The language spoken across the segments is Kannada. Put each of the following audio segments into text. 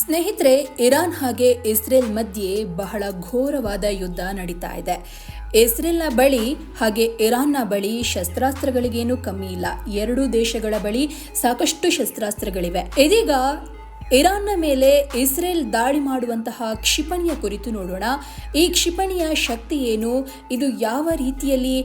ಸ್ನೇಹಿತರೆ, ಇರಾನ್ ಹಾಗೆ ಇಸ್ರೇಲ್ ಮಧ್ಯೆ ಬಹಳ ಘೋರವಾದ ಯುದ್ಧ ನಡೀತಾ ಇದೆ. ಇಸ್ರೇಲ್ನ ಬಳಿ ಹಾಗೆ ಇರಾನ್ನ ಬಳಿ ಶಸ್ತ್ರಾಸ್ತ್ರಗಳಿಗೇನು ಕಮ್ಮಿ ಇಲ್ಲ. ಎರಡೂ ದೇಶಗಳ ಬಳಿ ಸಾಕಷ್ಟು ಶಸ್ತ್ರಾಸ್ತ್ರಗಳಿವೆ. ಇದೀಗ ಇರಾನ್ನ ಮೇಲೆ ಇಸ್ರೇಲ್ ದಾಳಿ ಮಾಡುವಂತಹ ಕ್ಷಿಪಣಿಯ ಕುರಿತು ನೋಡೋಣ. ಈ ಕ್ಷಿಪಣಿಯ ಶಕ್ತಿ ಏನು? ಇದು ಯಾವ ರೀತಿಯಲ್ಲಿ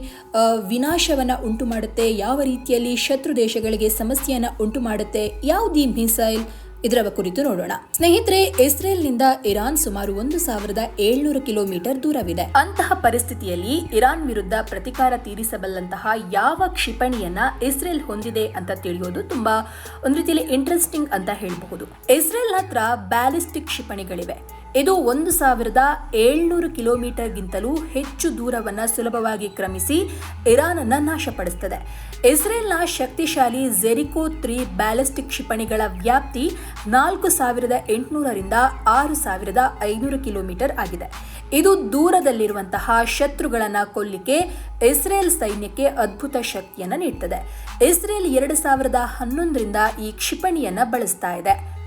ವಿನಾಶವನ್ನು ಉಂಟು ಮಾಡುತ್ತೆ ಯಾವ ರೀತಿಯಲ್ಲಿ ಶತ್ರು ದೇಶಗಳಿಗೆ ಸಮಸ್ಯೆಯನ್ನು ಉಂಟು ಮಾಡುತ್ತೆ ಯಾವುದೀ ಮಿಸೈಲ್? ಇದರ ಕುರಿತು ನೋಡೋಣ. ಸ್ನೇಹಿತರೆ, ಇಸ್ರೇಲ್ನಿಂದ ಇರಾನ್ ಸುಮಾರು ಒಂದು ಸಾವಿರದ ಏಳ್ನೂರು ಕಿಲೋಮೀಟರ್ ದೂರವಿದೆ. ಅಂತಹ ಪರಿಸ್ಥಿತಿಯಲ್ಲಿ ಇರಾನ್ ವಿರುದ್ಧ ಪ್ರತಿಕಾರ ತೀರಿಸಬಲ್ಲಂತಹ ಯಾವ ಕ್ಷಿಪಣಿಯನ್ನ ಇಸ್ರೇಲ್ ಹೊಂದಿದೆ ಅಂತ ತಿಳಿಯೋದು ತುಂಬಾ ಒಂದು ರೀತಿಯಲ್ಲಿ ಇಂಟ್ರೆಸ್ಟಿಂಗ್ ಅಂತ ಹೇಳಬಹುದು. ಇಸ್ರೇಲ್ ಹತ್ರ ಬ್ಯಾಲಿಸ್ಟಿಕ್ ಕ್ಷಿಪಣಿಗಳಿವೆ. ಇದು ಒಂದು ಸಾವಿರದ ಏಳ್ನೂರು ಕಿಲೋಮೀಟರ್ಗಿಂತಲೂ ಹೆಚ್ಚು ದೂರವನ್ನು ಸುಲಭವಾಗಿ ಕ್ರಮಿಸಿ ಇರಾನನ್ನು ನಾಶಪಡಿಸುತ್ತದೆ ಇಸ್ರೇಲ್ನ ಶಕ್ತಿಶಾಲಿ ಜೆರಿಕೋ ತ್ರೀ ಬ್ಯಾಲಿಸ್ಟಿಕ್ ಕ್ಷಿಪಣಿಗಳ ವ್ಯಾಪ್ತಿ ನಾಲ್ಕು ಸಾವಿರದ ಎಂಟುನೂರರಿಂದ ಆರು ಸಾವಿರದ ಐನೂರು ಕಿಲೋಮೀಟರ್ ಆಗಿದೆ. ಇದು ದೂರದಲ್ಲಿರುವಂತಹ ಶತ್ರುಗಳನ್ನು ಕೊಲ್ಲಿಕೆ ಇಸ್ರೇಲ್ ಸೈನ್ಯಕ್ಕೆ ಅದ್ಭುತ ಶಕ್ತಿಯನ್ನು ನೀಡ್ತದೆ. ಇಸ್ರೇಲ್ ಎರಡು ಸಾವಿರದ ಹನ್ನೊಂದರಿಂದ ಈ ಕ್ಷಿಪಣಿಯನ್ನು ಬಳಸ್ತಾ ಇದೆ.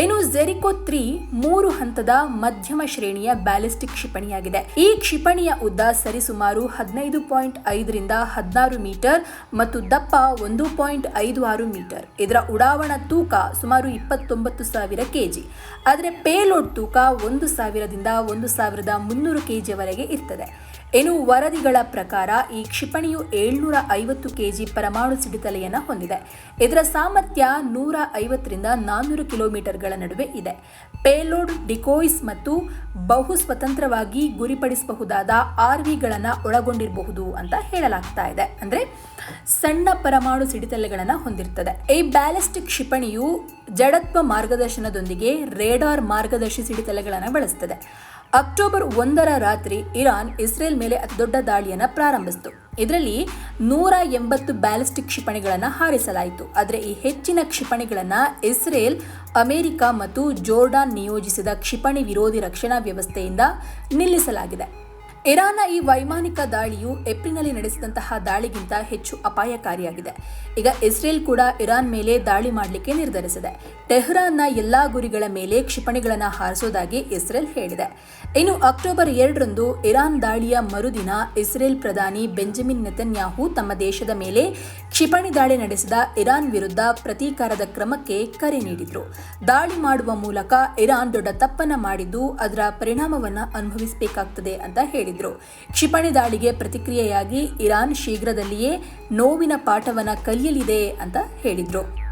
ಇನ್ನು ಜೆರಿಕೋ ತ್ರೀ ಮೂರು ಹಂತದ ಮಧ್ಯಮ ಶ್ರೇಣಿಯ ಬ್ಯಾಲಿಸ್ಟಿಕ್ ಕ್ಷಿಪಣಿಯಾಗಿದೆ. ಈ ಕ್ಷಿಪಣಿಯ ಉದ್ದ ಸರಿಸುಮಾರು ಹದಿನೈದು ಪಾಯಿಂಟ್ ಐದರಿಂದ ಹದಿನಾರು ಮೀಟರ್ ಮತ್ತು ದಪ್ಪ ಒಂದು ಪಾಯಿಂಟ್ ಐದು ಆರು ಮೀಟರ್. ಇದರ ಉಡಾವಣಾ ತೂಕ ಸುಮಾರು ಇಪ್ಪತ್ತೊಂಬತ್ತು ಸಾವಿರ ಕೆಜಿ. ಆದರೆ ಪೇಲೋಡ್ ತೂಕ ಒಂದು ಸಾವಿರದಿಂದ ಒಂದು ಸಾವಿರದ ಮುನ್ನೂರು ಕೆಜಿಯವರೆಗೆ ಇರ್ತದೆ. ಇನ್ನು ವರದಿಗಳ ಪ್ರಕಾರ ಈ ಕ್ಷಿಪಣಿಯು ಏಳ್ನೂರ ಐವತ್ತು ಕೆಜಿ ಪರಮಾಣು ಸಿಡಿತಲೆಯನ್ನು ಹೊಂದಿದೆ. ಇದರ ಸಾಮರ್ಥ್ಯ ನೂರ ಐವತ್ತರಿಂದ ನಾನ್ನೂರು ಕಿಲೋಮೀಟರ್ಗಳ ನಡುವೆ ಇದೆ. ಪೇಲೋಡ್, ಡಿಕೋಯ್ಸ್ ಮತ್ತು ಬಹು ಸ್ವತಂತ್ರವಾಗಿ ಗುರಿಪಡಿಸಬಹುದಾದ ಆರ್ ವಿಗಳನ್ನು ಒಳಗೊಂಡಿರಬಹುದು ಅಂತ ಹೇಳಲಾಗ್ತಾ ಇದೆ. ಅಂದ್ರೆ ಸಣ್ಣ ಪರಮಾಣು ಸಿಡಿತಲೆಗಳನ್ನು ಹೊಂದಿರ್ತದೆ. ಈ ಬ್ಯಾಲಿಸ್ಟಿಕ್ ಕ್ಷಿಪಣಿಯು ಜಡತ್ವ ಮಾರ್ಗದರ್ಶನದೊಂದಿಗೆ ರೇಡಾರ್ ಮಾರ್ಗದರ್ಶಿ ಸಿಡಿತಲೆಗಳನ್ನು ಬಳಸುತ್ತದೆ ಅಕ್ಟೋಬರ್ ಒಂದರ ರಾತ್ರಿ ಇರಾನ್ ಇಸ್ರೇಲ್ ಮೇಲೆ ಅತಿದೊಡ್ಡ ದಾಳಿಯನ್ನು ಪ್ರಾರಂಭಿಸಿತು. ಇದರಲ್ಲಿ ನೂರ ಎಂಬತ್ತು ಬ್ಯಾಲಿಸ್ಟಿಕ್ ಕ್ಷಿಪಣಿಗಳನ್ನು ಹಾರಿಸಲಾಯಿತು. ಆದರೆ ಈ ಹೆಚ್ಚಿನ ಕ್ಷಿಪಣಿಗಳನ್ನು ಇಸ್ರೇಲ್, ಅಮೆರಿಕ ಮತ್ತು ಜೋರ್ಡಾನ್ ನಿಯೋಜಿಸಿದ ಕ್ಷಿಪಣಿ ವಿರೋಧಿ ರಕ್ಷಣಾ ವ್ಯವಸ್ಥೆಯಿಂದ ನಿಲ್ಲಿಸಲಾಗಿದೆ. ಇರಾನ್ನ ಈ ವೈಮಾನಿಕ ದಾಳಿಯು ಏಪ್ರಿಲ್ನಲ್ಲಿ ನಡೆಸಿದಂತಹ ದಾಳಿಗಿಂತ ಹೆಚ್ಚು ಅಪಾಯಕಾರಿಯಾಗಿದೆ. ಈಗ ಇಸ್ರೇಲ್ ಕೂಡ ಇರಾನ್ ಮೇಲೆ ದಾಳಿ ಮಾಡಲಿಕ್ಕೆ ನಿರ್ಧರಿಸಿದೆ. ಟೆಹ್ರಾನ್ನ ಎಲ್ಲಾ ಗುರಿಗಳ ಮೇಲೆ ಕ್ಷಿಪಣಿಗಳನ್ನು ಹಾರಿಸೋದಾಗಿ ಇಸ್ರೇಲ್ ಹೇಳಿದೆ. ಇನ್ನು ಅಕ್ಟೋಬರ್ ಎರಡರಂದು ಇರಾನ್ ದಾಳಿಯ ಮರುದಿನ ಇಸ್ರೇಲ್ ಪ್ರಧಾನಿ ಬೆಂಜಮಿನ್ ನೆತನ್ಯಾಹು ತಮ್ಮ ದೇಶದ ಮೇಲೆ ಕ್ಷಿಪಣಿ ದಾಳಿ ನಡೆಸಿದ ಇರಾನ್ ವಿರುದ್ಧ ಪ್ರತೀಕಾರದ ಕ್ರಮಕ್ಕೆ ಕರೆ ನೀಡಿದ್ರು. ದಾಳಿ ಮಾಡುವ ಮೂಲಕ ಇರಾನ್ ದೊಡ್ಡ ತಪ್ಪನ್ನ ಮಾಡಿದ್ದು ಅದರ ಪರಿಣಾಮವನ್ನು ಅನುಭವಿಸಬೇಕಾಗುತ್ತದೆ ಅಂತ ಹೇಳಿದ್ರು. ಕ್ಷಿಪಣಿ ದಾಳಿಗೆ ಪ್ರತಿಕ್ರಿಯೆಯಾಗಿ ಇರಾನ್ ಶೀಘ್ರದಲ್ಲಿಯೇ ನೋವಿನ ಪಾಠವನ್ನು ಕಲಿಯಲಿದೆ ಅಂತ ಹೇಳಿದ್ರು.